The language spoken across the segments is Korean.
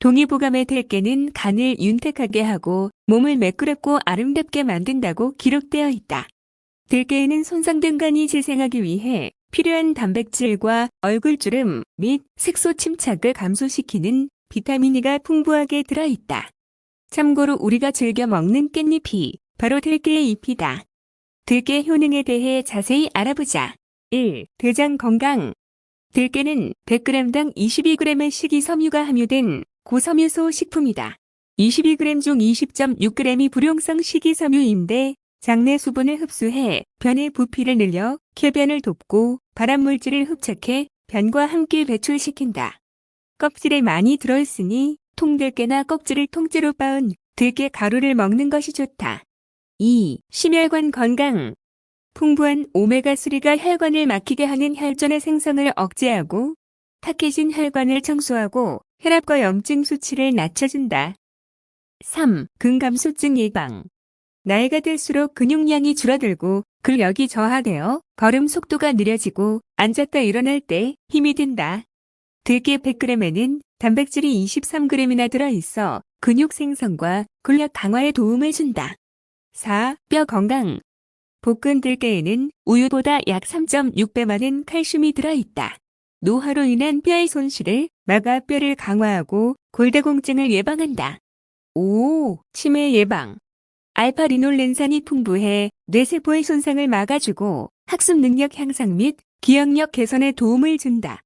동의보감의 들깨는 간을 윤택하게 하고 몸을 매끄럽고 아름답게 만든다고 기록되어 있다. 들깨에는 손상된 간이 재생하기 위해 필요한 단백질과 얼굴주름 및 색소 침착을 감소시키는 비타민 E가 풍부하게 들어있다. 참고로 우리가 즐겨 먹는 깻잎이 바로 들깨의 잎이다. 들깨 효능에 대해 자세히 알아보자. 1. 대장 건강. 들깨는 100g당 22g의 식이섬유가 함유된 고섬유소 식품이다. 22g 중 20.6g이 불용성 식이섬유인데 장내 수분을 흡수해 변의 부피를 늘려 쾌변을 돕고 발암물질을 흡착해 변과 함께 배출시킨다. 껍질에 많이 들어있으니 통들깨나 껍질을 통째로 빻은 들깨 가루를 먹는 것이 좋다. 2. 심혈관 건강. 풍부한 오메가3가 혈관을 막히게 하는 혈전의 생성을 억제하고 탁해진 혈관을 청소하고 혈압과 염증 수치를 낮춰준다. 3. 근감소증 예방. 나이가 들수록 근육량이 줄어들고 근력이 저하되어 걸음 속도가 느려지고 앉았다 일어날 때 힘이 든다. 들깨 100g에는 단백질이 23g이나 들어있어 근육 생성과 근력 강화에 도움을 준다. 4. 뼈 건강. 볶은 들깨에는 우유보다 약 3.6배 많은 칼슘이 들어있다. 노화로 인한 뼈의 손실을 막아 뼈를 강화하고 골다공증을 예방한다. 5. 치매 예방. 알파 리놀렌산이 풍부해 뇌세포의 손상을 막아주고 학습 능력 향상 및 기억력 개선에 도움을 준다.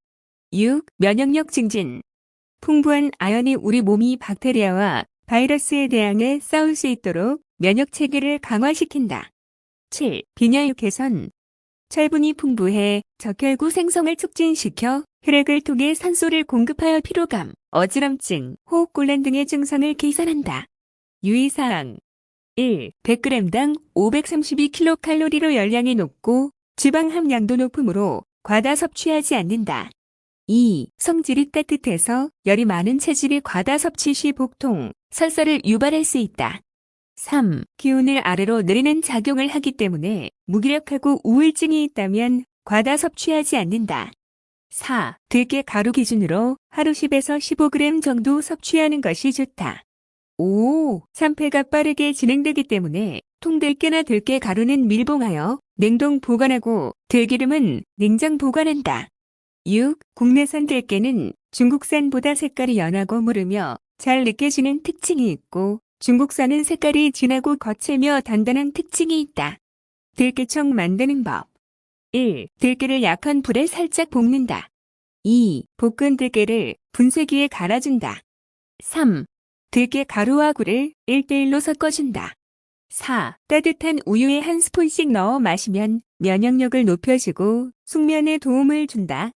6. 면역력 증진. 풍부한 아연이 우리 몸이 박테리아와 바이러스에 대항해 싸울 수 있도록 면역 체계를 강화시킨다. 7. 빈혈 개선. 철분이 풍부해 적혈구 생성을 촉진시켜 혈액을 통해 산소를 공급하여 피로감, 어지럼증, 호흡곤란 등의 증상을 개선한다. 유의사항 1. 100g당 532kcal로 열량이 높고 지방 함량도 높으므로 과다 섭취하지 않는다. 2. 성질이 따뜻해서 열이 많은 체질이 과다 섭취 시 복통, 설사를 유발할 수 있다. 3. 기운을 아래로 내리는 작용을 하기 때문에 무기력하고 우울증이 있다면 과다 섭취하지 않는다. 4. 들깨 가루 기준으로 하루 10에서 15g 정도 섭취하는 것이 좋다. 5. 산패가 빠르게 진행되기 때문에 통들깨나 들깨 가루는 밀봉하여 냉동 보관하고 들기름은 냉장 보관한다. 6. 국내산 들깨는 중국산보다 색깔이 연하고 무르며 잘 느껴지는 특징이 있고 중국산은 색깔이 진하고 거칠며 단단한 특징이 있다. 들깨청 만드는 법 1. 들깨를 약한 불에 살짝 볶는다. 2. 볶은 들깨를 분쇄기에 갈아준다. 3. 들깨 가루와 굴을 1대1로 섞어준다. 4. 따뜻한 우유에 한 스푼씩 넣어 마시면 면역력을 높여주고 숙면에 도움을 준다.